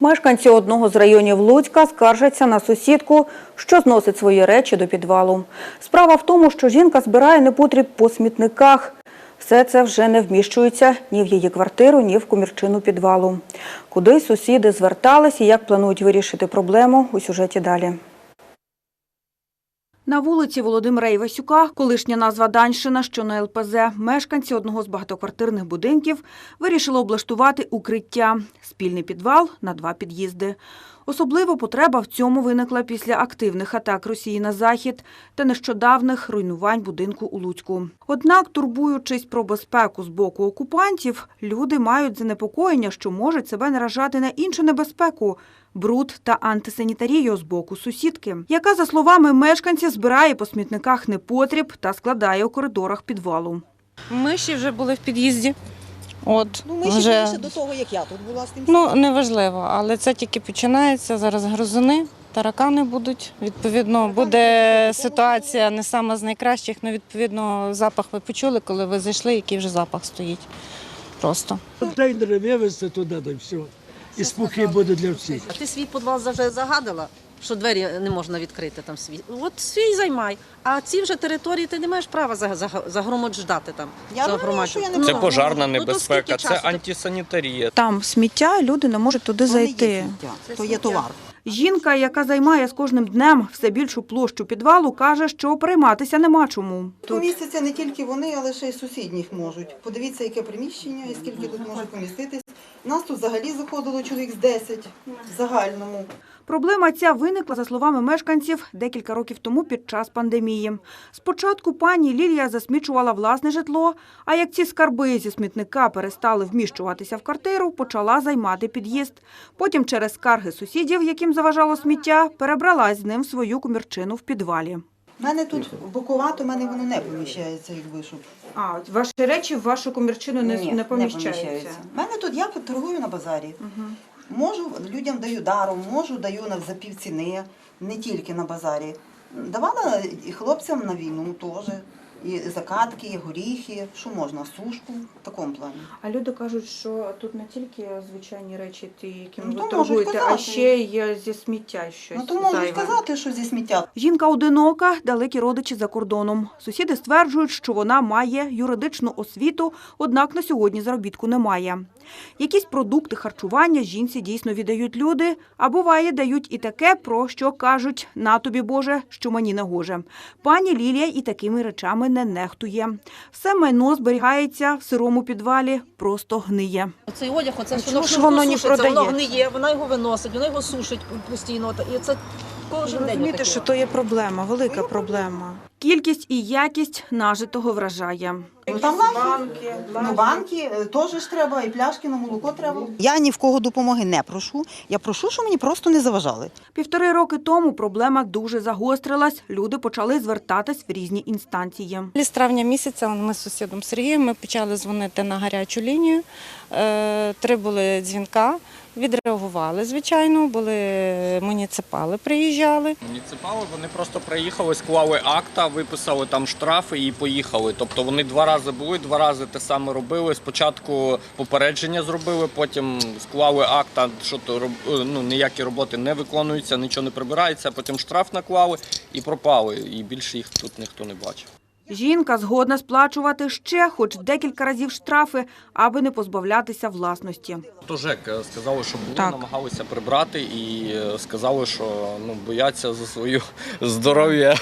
Мешканці одного з районів Луцька скаржаться на сусідку, що зносить свої речі до підвалу. Справа в тому, що жінка збирає непотріб по смітниках. Все це вже не вміщується ні в її квартиру, ні в комірчину підвалу. Куди сусіди звертались і як планують вирішити проблему у сюжеті далі. На вулиці Володимира Івасюка, колишня назва Даньшина, що на ЛПЗ, мешканці одного з багатоквартирних будинків вирішили облаштувати укриття – спільний підвал на два під'їзди. Особливо потреба в цьому виникла після активних атак Росії на Захід та нещодавних руйнувань будинку у Луцьку. Однак, турбуючись про безпеку з боку окупантів, люди мають занепокоєння, що можуть себе наражати на іншу небезпеку – бруд та антисанітарію з боку сусідки, яка, за словами мешканців, збирає по смітниках непотріб та складає у коридорах підвалу. Миші вже були в під'їзді. От, Ну, ми ще вже, більше до того, як я тут була з тим. ну, неважливо, але це тільки починається. Зараз грозуни, таракани будуть. Відповідно, буде ситуація не сама з найкращих, але відповідно запах ви почули, коли ви зайшли, який вже запах стоїть. Просто. Контейнери вивезти туди, да і все. І спокій буде для всіх. А ти свій підвал вже загадала, що двері не можна відкрити там свій. От свій займай. А ці вже території ти не маєш права за- за- загромадждати там. Я думаю, загромаджувати. що я не Ну, Це Ну, пожарна ну, небезпека, скільки це часу антисанітарія. Там сміття, люди не можуть туди зайти. сміття, То є товар. Жінка, яка займає з кожним днем все більшу площу підвалу, каже, що прийматися нема чому. Помістяться не тільки вони, але ще й сусідніх можуть. Подивіться, яке приміщення і скільки тут може поміститись. Нас тут взагалі заходило чоловік з 10 в загальному. Проблема ця виникла, за словами мешканців, декілька років тому під час пандемії. Спочатку пані Лілія засмічувала власне житло, а як ці скарби зі смітника перестали вміщуватися в квартиру, почала займати під'їзд. Потім через скарги сусідів, яким заважало сміття, перебралась з ним в свою комірчину в підвалі. У мене тут боковато, у мене воно не поміщається, якби щоб. А, ваші речі в вашу комірчину Ні, У мене тут я торгую на базарі. Можу, людям даю даром, можу, даю за півціни, не тільки на базарі. Давала і хлопцям на війну теж. І закатки, і горіхи, що можна, сушку в такому плані. А люди кажуть, що тут не тільки звичайні речі, ті, якими Ну, ви торгуєте, а ще є зі сміття щось. Ну то можуть зайве. сказати, що зі сміття. Жінка одинока, далекі родичі за кордоном. Сусіди стверджують, що вона має юридичну освіту, однак на сьогодні заробітку немає. Якісь продукти харчування жінці дійсно віддають люди, а буває, дають і таке, про що кажуть «на тобі, Боже, що мені не гоже». Пані Лілія і такими речами не нехтує. Все майно зберігається в сирому підвалі, просто гниє. Цей одяг, оце що воно ж воно не сушиться, воно гниє, вона його виносить, вона його сушить постійно. І це кожен день. Розумієте, що то є проблема, велика проблема. Кількість і якість нажитого вражає. Ну, там банки, ну, банки е, теж ж треба, і пляшки на молоко треба. Я ні в кого допомоги не прошу. Я прошу, щоб мені просто не заважали. Півтори роки тому проблема дуже загострилась. Люди почали звертатись в різні інстанції. З травня місяця ми з сусідом Сергієм ми почали дзвонити на гарячу лінію. Е, Три були дзвінка, відреагували, звичайно, були муніципали, приїжджали. Муніципали вони просто приїхали, склали акта, виписали там штрафи і поїхали. Тобто вони два рази були, два рази те саме робили. Спочатку попередження зробили, потім склали акта, що то е, ну, ніякі роботи не виконуються, нічого не прибирається, потім штраф наклали і пропали. І більше їх тут ніхто не бачив. Жінка згодна сплачувати ще хоч декілька разів штрафи, аби не позбавлятися власності. То ЖЕК е, сказали, що були, Так. намагалися прибрати і е, сказали, що ну, бояться за своє здоров'я.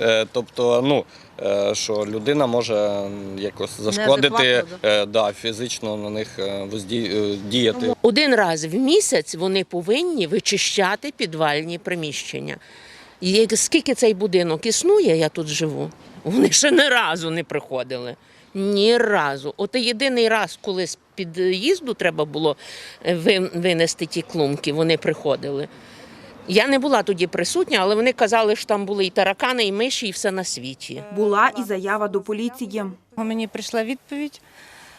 Е, Тобто, ну, е, що людина може якось зашкодити Неадекватно, е, да, фізично на них е, возді- е, діяти. Один раз в місяць вони повинні вичищати підвальні приміщення. І як- скільки цей будинок існує, я тут живу, вони ще ні разу не приходили. Ні разу. От єдиний раз, коли з під'їзду треба було е, винести ті клумки, вони приходили. Я не була тоді присутня, але вони казали, що там були і таракани, і миші, і все на світі. Була і заява до поліції. Мені прийшла відповідь,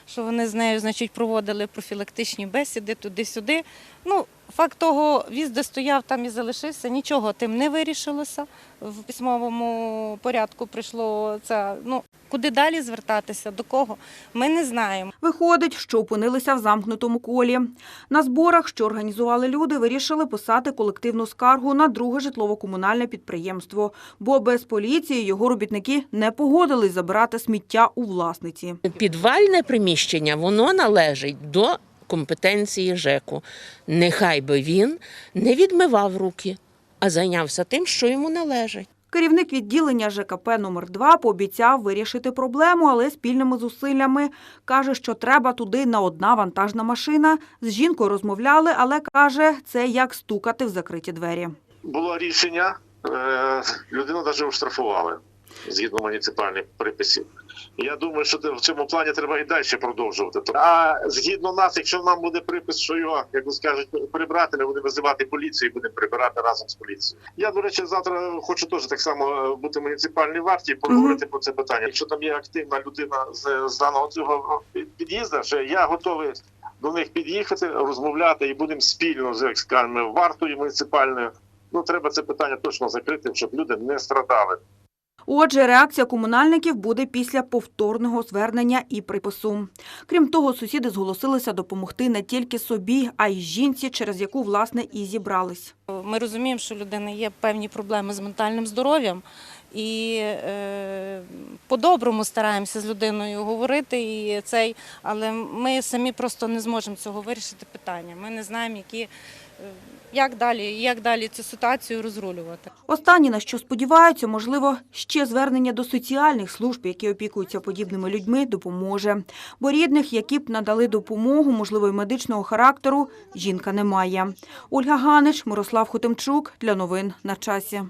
що вони з нею значить, проводили профілактичні бесіди туди-сюди. Ну, факт того, віз, де стояв, там і залишився, нічого тим не вирішилося. В письмовому порядку прийшло це. Ну, куди далі звертатися, до кого, ми не знаємо. Виходить, що опинилися в замкнутому колі. На зборах, що організували люди, вирішили писати колективну скаргу на друге житлово-комунальне підприємство, бо без поліції його робітники не погодились забирати сміття у власниці. Підвальне приміщення воно належить до компетенції ЖЕКу. Нехай би він не відмивав руки, а зайнявся тим, що йому належить. Керівник відділення ЖКП номер 2 пообіцяв вирішити проблему, але спільними зусиллями. Каже, що треба туди на одна вантажна машина. З жінкою розмовляли, але каже, це як стукати в закриті двері. було рішення, е, людину навіть оштрафували згідно муніципальних приписів. Я думаю, що в цьому плані треба і далі продовжувати. А згідно нас, якщо нам буде припис, що його, як ви скажуть, прибрати, ми будемо визивати поліцію і будемо прибирати разом з поліцією. Я, до речі, завтра хочу теж так само е, бути в муніципальній варті і поговорити про це питання. Якщо там є активна людина з, з даного цього під'їзду, що я готовий до них під'їхати, розмовляти і будемо спільно з як скажемо, вартою муніципальною. Ну, треба це питання точно закрити, щоб люди не страдали. Отже, реакція комунальників буде після повторного звернення і припису. Крім того, сусіди зголосилися допомогти не тільки собі, а й жінці, через яку власне і зібрались. Ми розуміємо, що людини є певні проблеми з ментальним здоров'ям, і е, по-доброму стараємося з людиною говорити, і цей, але ми самі просто не зможемо цього вирішити питання. Ми не знаємо, які, е, як далі, як далі цю ситуацію розрулювати. Останні, на що сподіваються, можливо, ще звернення до соціальних служб, які опікуються подібними людьми, допоможе. Бо рідних, які б надали допомогу, можливо, й медичного характеру, жінка не має. Ольга Ганич, Мирослав Хотимчук для новин на часі.